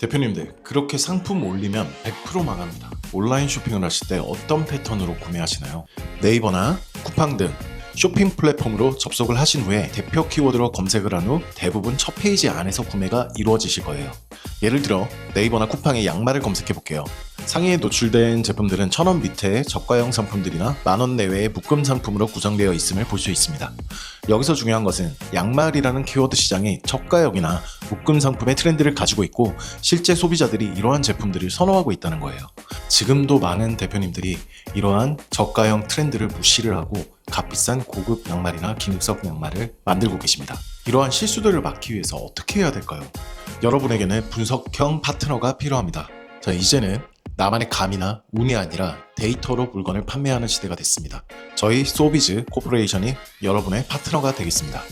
대표님들 그렇게 상품 올리면 100% 망합니다. 온라인 쇼핑을 하실 때 어떤 패턴으로 구매하시나요? 네이버나 쿠팡 등 쇼핑 플랫폼으로 접속을 하신 후에 대표 키워드로 검색을 한 후 대부분 첫 페이지 안에서 구매가 이루어지실 거예요. 예를 들어 네이버나 쿠팡에 양말을 검색해 볼게요. 상위에 노출된 제품들은 1000원 밑에 저가형 상품들이나 만 원 내외의 묶음 상품으로 구성되어 있음을 볼 수 있습니다. 여기서 중요한 것은 양말이라는 키워드 시장이 저가형이나 묶음 상품의 트렌드를 가지고 있고 실제 소비자들이 이러한 제품들을 선호하고 있다는 거예요. 지금도 많은 대표님들이 이러한 저가형 트렌드를 무시를 하고 값비싼 고급 양말이나 기능성 양말을 만들고 계십니다. 이러한 실수들을 막기 위해서 어떻게 해야 될까요? 여러분에게는 분석형 파트너가 필요합니다. 자, 이제는 나만의 감이나 운이 아니라 데이터로 물건을 판매하는 시대가 됐습니다. 저희 소비즈 코퍼레이션이 여러분의 파트너가 되겠습니다.